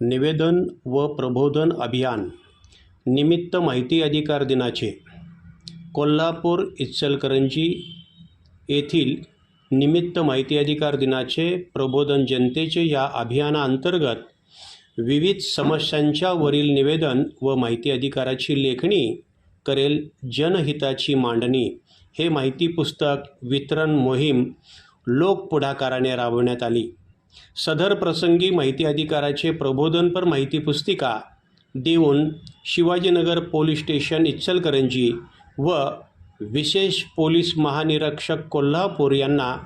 निवेदन व प्रबोधन अभियान. निमित्त माहिती अधिकार दिनाचे. कोल्हापूर इचलकरंजी येथील निमित्त माहिती अधिकार दिनाचे प्रबोधन जनतेचे या अभियानाअंतर्गत विविध समस्यांच्या वरील निवेदन व माहिती अधिकाराची लेखणी करेल जनहिताची मांडणी. हे माहिती पुस्तक वितरण मोहीम लोक पुढाकाराने राबवण्यात आली. सदर प्रसंगी माहिती अधिकाराचे प्रबोधनपर माहिती पुस्तिका देऊन शिवाजीनगर पोलीस स्टेशन इचलकरंजी व विशेष पोलीस महानिरीक्षक कोल्हापूर यांना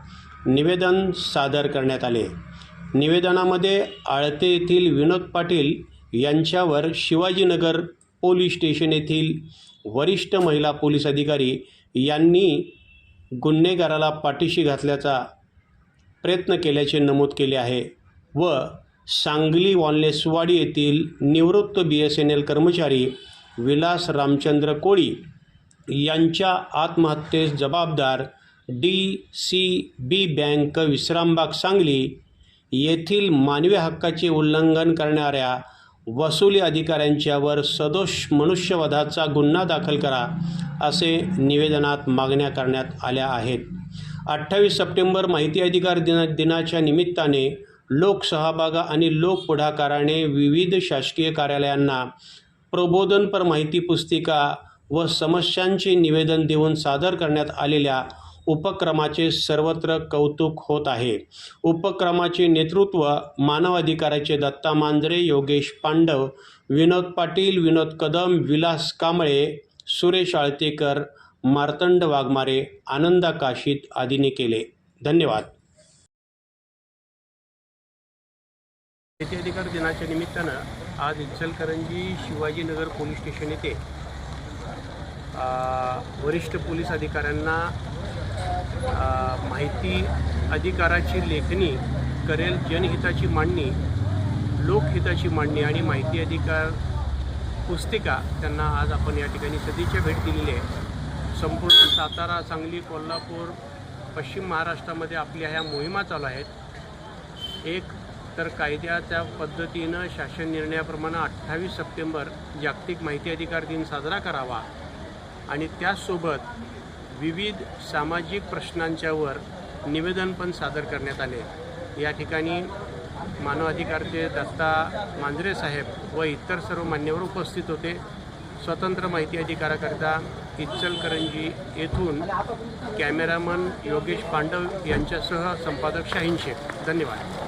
निवेदन सादर करण्यात आले. निवेदनामध्ये आळते येथील विनोद पाटील यांच्यावर शिवाजीनगर पोलीस स्टेशन येथील वरिष्ठ महिला पोलीस अधिकारी यांनी गुन्हेगाराला पाठीशी घातल्याचा प्रयत्न केल्याचे नमूद केले आहे व सांगली वॉलनेसवाडी येथील निवृत्त बी एस एन एल कर्मचारी विलास रामचंद्र कोळी यांच्या आत्महत्येस जबाबदार D C B bank Vishrambag Sangli येथील मानवी हक्काचे उल्लंघन करणाऱ्या वसुली अधिकाऱ्यांच्यावर सदोष मनुष्यवधाचा गुन्हा दाखल करा. असे निवेदनात मागण्या करण्यात आल्या आहेत. अठ्ठावीस सप्टेंबर माहिती अधिकार दिना दिनाच्या निमित्ताने लोकसहभागा आणि लोक पुढाकाराने विविध शासकीय कार्यालयांना प्रबोधनपर माहिती पुस्तिका व समस्यांचे निवेदन देऊन सादर करण्यात आलेल्या उपक्रमाचे सर्वत्र कौतुक होत आहे. उपक्रमाचे नेतृत्व मानवाधिकाराचे दत्ता मांजरे योगेश पांडव विनोद पाटील विनोद कदम विलास कांबळे सुरेश आळतेकर मार्तंड वाघमारे आनंदा काशीत आदीने केले. धन्यवाद. शेती अधिकार दिनाच्या निमित्तानं आज इचलकरंजी शिवाजीनगर पोलीस स्टेशन येथे वरिष्ठ पोलीस अधिकाऱ्यांना माहिती अधिकाराची लेखणी करेल जनहिताची मांडणी लोकहिताची मांडणी आणि माहिती अधिकार पुस्तिका त्यांना आज आपण या ठिकाणी सदिच्छा भेट दिलेली आहे. संपूर्ण सातारा सांगली कोल्हापूर पश्चिम महाराष्ट्रामध्ये आपल्या ह्या मोहिमा चालू आहेत. एक तर कायद्याच्या पद्धतीनं शासन निर्णयाप्रमाणे अठ्ठावीस सप्टेंबर जागतिक माहिती अधिकार दिन साजरा करावा आणि त्याचसोबत विविध सामाजिक प्रश्नांच्यावर निवेदन पण सादर करण्यात आले. या ठिकाणी मानव अधिकारचे दत्ता मांजरे साहेब व इतर सर्व मान्यवर उपस्थित होते. स्वतंत्र माहिती अधिकाराकरिता इचलकरंजी येथून कॅमेरामन योगेश पांडव यांच्यासह संपादक शाहीन शेख. धन्यवाद.